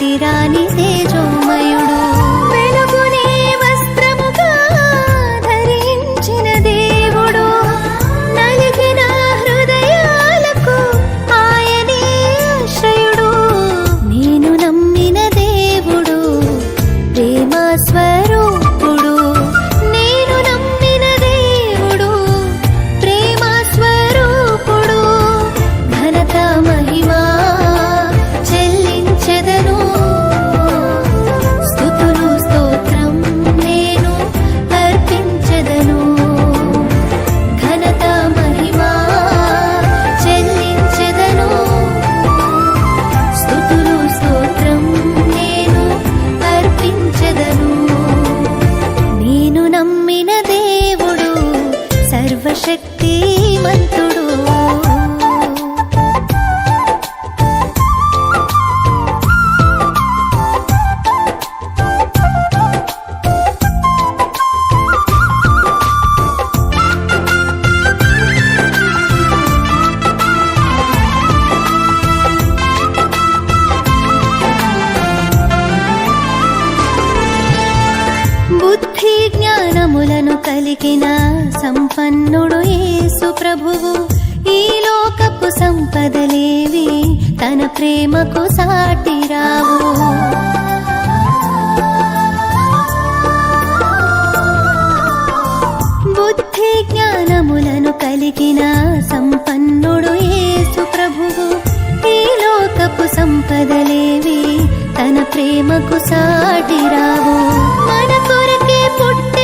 తిరాని से जो मन గుణములను కలిగిన సంపన్నుడు యేసు ప్రభువు. ఈ లోకపు సంపదలేవి తన ప్రేమకు సాటిరావు. బుద్ధి జ్ఞానములను కలిగిన సంపన్నుడు యేసు ప్రభువు. ఈ లోకపు సంపదలేవి తన ప్రేమకు సాటిరావు. మన కొరకే పుట్టి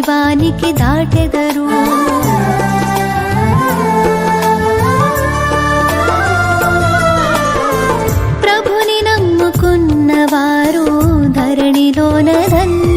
జీవానికి దాటెదరు. ప్రభుని నమ్ముకున్న వారు ధరణిలోన ధన్య